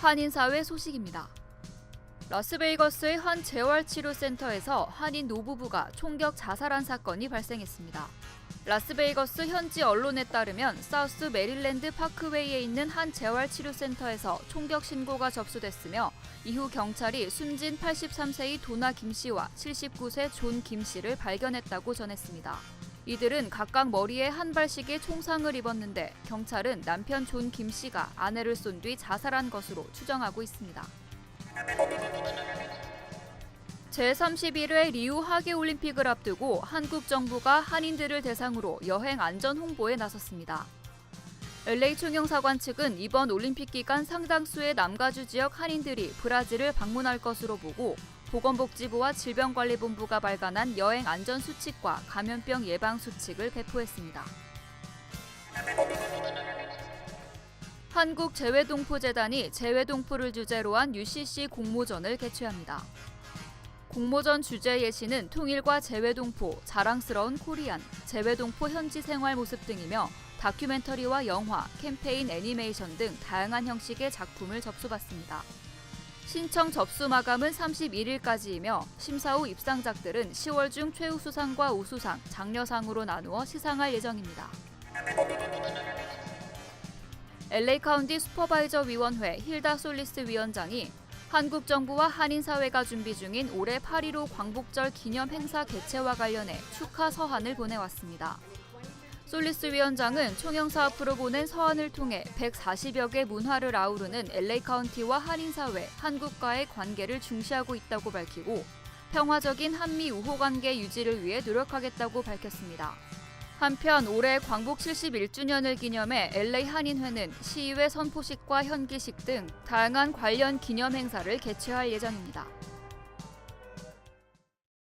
한인사회 소식입니다. 라스베이거스의 한 재활치료센터에서 한인 노부부가 총격 자살한 사건이 발생했습니다. 라스베이거스 현지 언론에 따르면 사우스 메릴랜드 파크웨이에 있는 한 재활치료센터에서 총격 신고가 접수됐으며 이후 경찰이 숨진 83세의 도나 김 씨와 79세 존 김 씨를 발견했다고 전했습니다. 이들은 각각 머리에 한 발씩의 총상을 입었는데 경찰은 남편 존 김 씨가 아내를 쏜 뒤 자살한 것으로 추정하고 있습니다. 제31회 리우 하계올림픽을 앞두고 한국 정부가 한인들을 대상으로 여행 안전 홍보에 나섰습니다. LA 총영사관 측은 이번 올림픽 기간 상당수의 남가주 지역 한인들이 브라질을 방문할 것으로 보고 보건복지부와 질병관리본부가 발간한 여행 안전 수칙과 감염병 예방 수칙을 배포했습니다. 한국 재외동포재단이 재외동포를 주제로 한 UCC 공모전을 개최합니다. 공모전 주제 예시는 통일과 재외동포, 자랑스러운 코리안, 재외동포 현지 생활 모습 등이며 다큐멘터리와 영화, 캠페인 애니메이션 등 다양한 형식의 작품을 접수받습니다. 신청 접수 마감은 31일까지이며 심사 후 입상작들은 10월 중 최우수상과 우수상, 장려상으로 나누어 시상할 예정입니다. LA 카운티 슈퍼바이저 위원회 힐다 솔리스 위원장이 한국 정부와 한인 사회가 준비 중인 올해 8.15 광복절 기념 행사 개최와 관련해 축하 서한을 보내왔습니다. 솔리스 위원장은 총영사 앞으로 보낸 서한을 통해 140여 개 문화를 아우르는 LA 카운티와 한인 사회, 한국과의 관계를 중시하고 있다고 밝히고 평화적인 한미 우호 관계 유지를 위해 노력하겠다고 밝혔습니다. 한편 올해 광복 71주년을 기념해 LA 한인회는 시의회 선포식과 현기식 등 다양한 관련 기념 행사를 개최할 예정입니다.